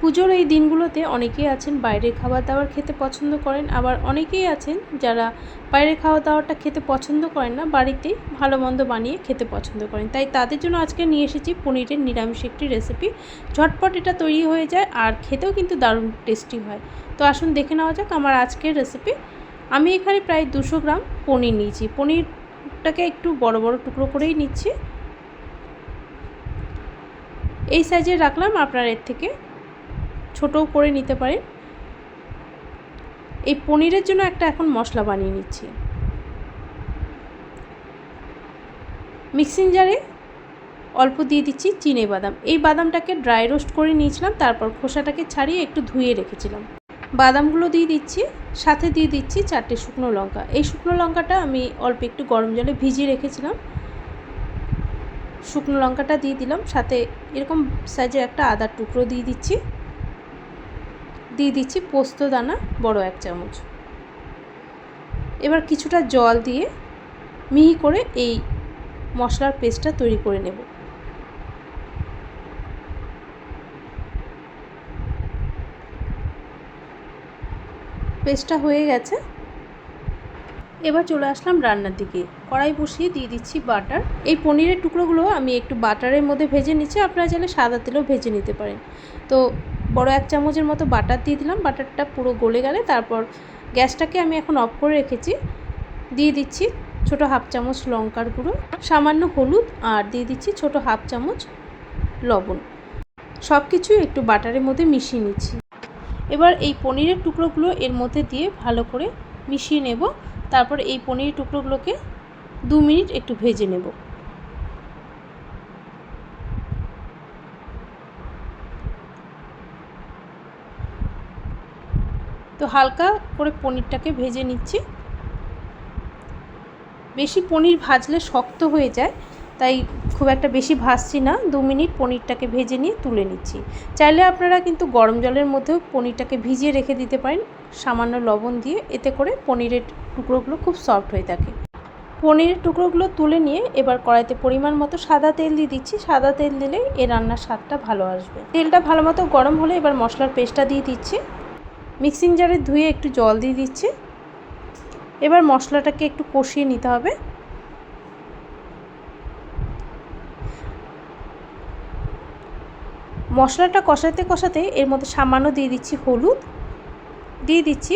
পুজোর এই দিনগুলোতে অনেকেই আছেন বাইরের খাবার দাবার খেতে পছন্দ করেন, আবার অনেকেই আছেন যারা বাইরের খাওয়া দাওয়াটা খেতে পছন্দ করেন না বাড়িতেই ভালো মন্দ বানিয়ে খেতে পছন্দ করেন। তাই তাদের জন্য আজকে নিয়ে এসেছি পনিরের নিরামিষ একটি রেসিপি ঝটপট এটা তৈরি হয়ে যায় আর খেতেও কিন্তু দারুণ টেস্টি হয়। তো আসুন দেখে নেওয়া যাক আমার আজকের রেসিপি আমি এখানে প্রায় দুশো গ্রাম পনির নিয়েছি। পনিরটাকে একটু বড় বড় টুকরো করেই নিচ্ছি। এই সাইজের রাখলাম আপনার এর থেকে ছোটও করে নিতে পারেন এই পনিরের জন্য একটা এখন মশলা বানিয়ে নিচ্ছি। মিক্সিং জারে অল্প দিয়ে দিচ্ছি চিনে বাদাম। এই বাদামটাকে ড্রাই রোস্ট করে নিয়েছিলাম, তারপর খোসাটাকে ছাড়িয়ে একটু ধুয়ে রেখেছিলাম। বাদামগুলো দিয়ে দিচ্ছি, সাথে দিয়ে দিচ্ছি চারটে শুকনো লঙ্কা। এই শুকনো লঙ্কাটা আমি অল্প একটু গরম জলে ভিজিয়ে রেখেছিলাম। শুকনো লঙ্কাটা দিয়ে দিলাম, সাথে এরকম সাইজের একটা আদার টুকরো দিয়ে দিচ্ছি। দিয়ে দিচ্ছি পোস্ত দানা বড় এক চামচ। এবার কিছুটা জল দিয়ে মিহি করে এই মশলার পেস্টটা তৈরি করে নেব। পেস্টটা হয়ে গেছে। এবার চলে আসলাম রান্নার দিকে। কড়াই বসিয়ে দিয়ে দিচ্ছি বাটার। এই পনিরের টুকরোগুলো আমি একটু বাটারের মধ্যে ভেজে নিচ্ছি, আপনারা চাইলে সাদা তেলেও ভেজে নিতে পারেন। তো বড় এক চামচের মতো বাটার দিয়ে দিলাম, বাটারটা পুরো গলে গেলে তারপর গ্যাসটাকে আমি এখন অফ করে রেখেছি। দিয়ে দিচ্ছি ছোট হাফ চামচ লঙ্কার গুঁড়ো, সামান্য হলুদ আর দিয়ে দিচ্ছি ছোট হাফ চামচ লবণ। সব কিছু একটু বাটারের মধ্যে মিশিয়ে নিচ্ছি। এবার এই পনিরের টুকরোগুলো এর মধ্যে দিয়ে ভালো করে মিশিয়ে নেব। তারপর এই পনির টুকরোগুলোকে দু মিনিট একটু ভেজে নেব। তো হালকা করে পনিরটাকে ভেজে নিচ্ছি। বেশি পনির ভাজলে শক্ত হয়ে যায়, তাই খুব একটা বেশি ভাজছি না। দু মিনিট পনিরটাকে ভেজে নিয়ে তুলে নিচ্ছি। চাইলে আপনারা কিন্তু গরম জলের মধ্যেও পনিরটাকে ভিজিয়ে রেখে দিতে পারেন। সামান্য লবণ দিয়ে, এতে করে পনিরের টুকরোগুলো খুব সফট হয়ে থাকে। পনিরের টুকরোগুলো তুলে নিয়ে এবার কড়াইতে পরিমাণ মতো সাদা তেল দিয়ে দিচ্ছি। সাদা তেল দিলে এ রান্নার স্বাদটা ভালো আসবে। তেলটা ভালো মতো গরম হলে এবার মশলার পেস্টটা দিয়ে দিচ্ছি। মিক্সিং জারে ধুয়ে একটু জল দিয়ে দিচ্ছি। এবার মশলাটাকে একটু কষিয়ে নিতে হবে। মশলাটা কষাতে কষাতে এর মধ্যে সামান্য দিয়ে দিচ্ছি হলুদ। দিয়ে দিচ্ছি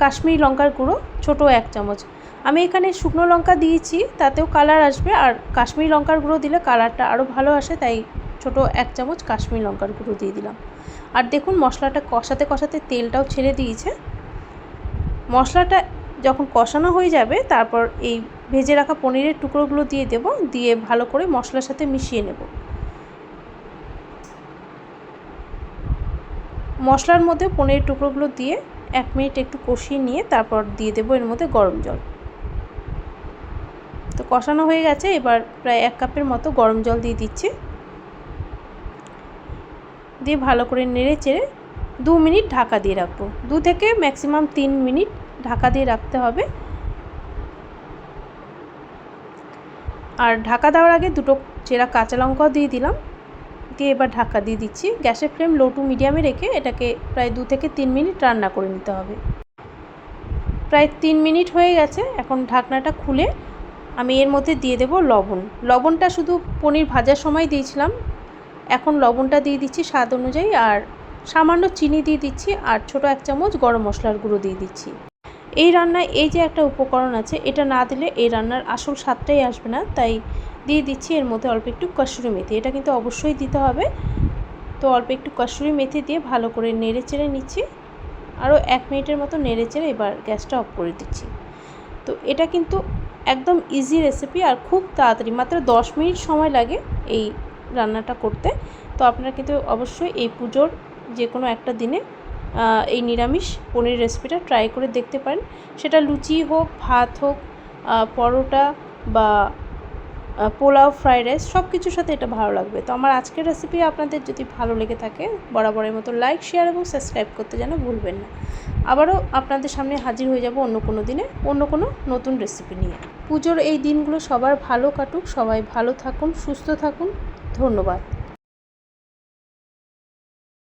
কাশ্মীরি লঙ্কার গুঁড়ো, ছোটো এক চামচ। আমি এখানে শুকনো লঙ্কা দিয়েছি, তাতেও কালার আসবে। আর কাশ্মীরি লঙ্কার গুঁড়ো দিলে কালারটা আরও ভালো আসে, তাই ছোট এক চামচ কাশ্মীর লঙ্কার গুঁড়ো দিয়ে দিলাম। আর দেখুন মশলাটা কষাতে কষাতে তেলটাও ছেড়ে দিয়েছে। মশলাটা যখন কষানো হয়ে যাবে, তারপর এই ভেজে রাখা পনিরের টুকরোগুলো দিয়ে দেব, দিয়ে ভালো করে মশলার সাথে মিশিয়ে নেব। মশলার মধ্যে পনিরের টুকরোগুলো দিয়ে এক মিনিট একটু কষিয়ে নিয়ে তারপর দিয়ে দেবো এর মধ্যে গরম জল। তো কষানো হয়ে গেছে, এবার প্রায় এক কাপের মতো গরম জল দিয়ে দিচ্ছি। দিয়ে ভালো করে নেড়ে চেড়ে দু মিনিট ঢাকা দিয়ে রাখব। দু থেকে ম্যাক্সিমাম তিন মিনিট ঢাকা দিয়ে রাখতে হবে। আর ঢাকা দেওয়ার আগে দুটো চেরা কাঁচা লঙ্কাও দিয়ে দিলাম। দিয়ে এবার ঢাকা দিয়ে দিচ্ছি। গ্যাসের ফ্লেম লো টু মিডিয়ামে রেখে এটাকে প্রায় দু থেকে তিন মিনিট রান্না করে নিতে হবে। প্রায় তিন মিনিট হয়ে গেছে। এখন ঢাকনাটা খুলে আমি এর মধ্যে দিয়ে দেব লবণ। লবণটা শুধু পনির ভাজার সময় দিয়েছিলাম। এখন লবণটা দিয়ে দিচ্ছি স্বাদ অনুযায়ী আর সামান্য চিনি দিয়ে দিচ্ছি আর ছোট এক চামচ গরম মশলার গুঁড়ো দিয়ে দিচ্ছি। এই রান্নায় এই যে একটা উপকরণ আছে, এটা না দিলে এই রান্নার আসল স্বাদটাই আসবে না। তাই দিয়ে দিচ্ছি এর মধ্যে অল্প একটু কসুরি মেথি। এটা কিন্তু অবশ্যই দিতে হবে। তো অল্প একটু কসুরি মেথি দিয়ে ভালো করে নেড়ে চেড়ে নিচ্ছি। আরও এক মিনিটের মতো নেড়ে চেড়ে এবার গ্যাসটা অফ করে দিচ্ছি। তো এটা কিন্তু একদম ইজি রেসিপি আর খুব তাড়াতাড়ি, মাত্র দশ মিনিট সময় লাগে এই রান্নাটা করতে। তো আপনারা কিন্তু অবশ্যই এই পুজোর যে কোনো একটা দিনে এই নিরামিষ পনির রেসিপিটা ট্রাই করে দেখতে পারেন। সেটা লুচি হোক, ভাত হোক পরোটা বা পোলাও ফ্রাইড রাইস সব কিছুর সাথে এটা ভালো লাগবে। তো আমার আজকের রেসিপি আপনাদের যদি ভালো লেগে থাকে, বরাবরের মতো লাইক শেয়ার এবং সাবস্ক্রাইব করতে যেন ভুলবেন না। আবারও আপনাদের সামনে হাজির হয়ে যাব অন্য কোনো দিনে, অন্য কোনো নতুন রেসিপি নিয়ে। পুজোর এই দিনগুলো সবার ভালো কাটুক, সবাই ভালো থাকুন, সুস্থ থাকুন। ধন্যবাদ।